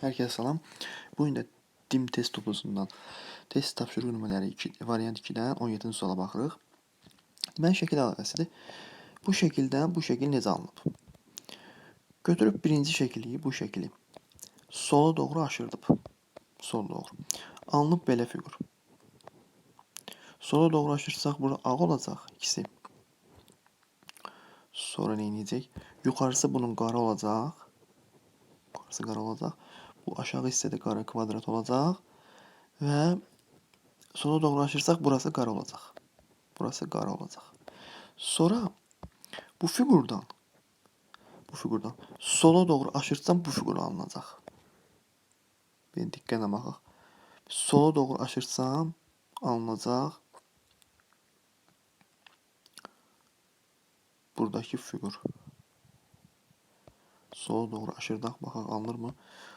Herkese salam. Bu gün də DIM test toplusundan test tapşırıq nümunələri 2, variant 2-dən 17-ci suala baxırıq. Deməli şəkil əlaqəsidir. Bu şəkildən bu şəkil necə alınıb? Götürüb birinci şəkili, bu şəkili sola doğru aşırdıb. Sola doğru. Alınıb belə fiqur. Sola doğru aşırsaq burada ağ olacaq ikisi. Sonra nə edəcək? Yuxarısı bunun qara olacaq. Yuxarısı qara olacaq. Bu aşağı hissədə qara kvadrat olacaq. Və sola doğru aşırsaq burası qara olacaq. Burası qara olacaq. Sonra bu fiqurdan bu fiqurdan sola doğru aşırsam bu fiqur alınacaq. Bir diqqətlə baxaq. Sola doğru aşırsam alınacaq. Buradakı fiqur. Sola doğru aşırdaq baxaq alınırmı?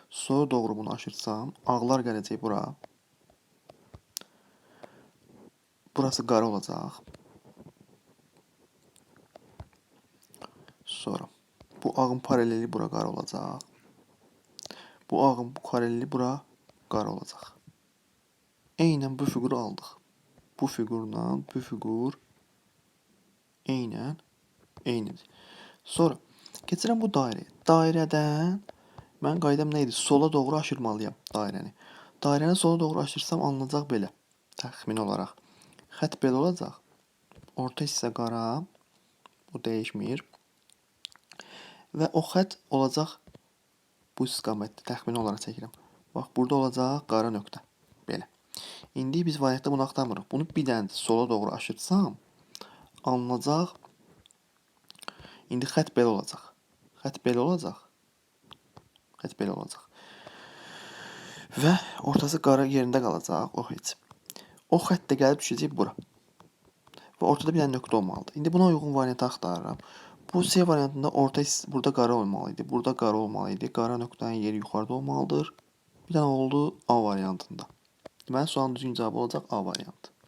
Sola doğru bunu aşırsam ağlar gələcək bura. Burası qara olacaq. Sonra bu ağın paraleli bura qara olacaq. Bu ağın paraleli bura qara olacaq. Eynən bu fiquru aldıq. Bu fiqurla bu fiqur eynən eynidir. Sonra keçirəm bu dairəyə. Dairədən mən qaydam nə idi? Sola doğru aşırmalıyam dairəni. Dairəni sola doğru aşırsam alınacaq belə. Təxmini olaraq. Xətt belə olacaq. Orta hissə qara. Bu dəyişmir. Və o xətt olacaq bu istiqamətdə təxmini olaraq çəkirəm. Bax burada olacaq qara nöqtə. Belə. İndi biz variantda bunu axtarmırıq. Bunu bir dənə də sola doğru aşırsam alınacaq. İndi xətt belə olacaq. Xətt belə olacaq. Xətt belə olacaq. Və ortası qara yerində qalacaq o heç. O xətt də gəlib düşəcək bura. Və ortada bir dənə nöqtə olmalıdır. İndi buna uyğun variantı axtarıram. Bu C variantında orta burada qara olmalı idi. Burada qara olmalı idi. Qara nöqtənin yeri yuxarıda olmalıdır. Bir dənə oldu A variantında. Deməli sualın düzgün cavabı olacaq A variantı.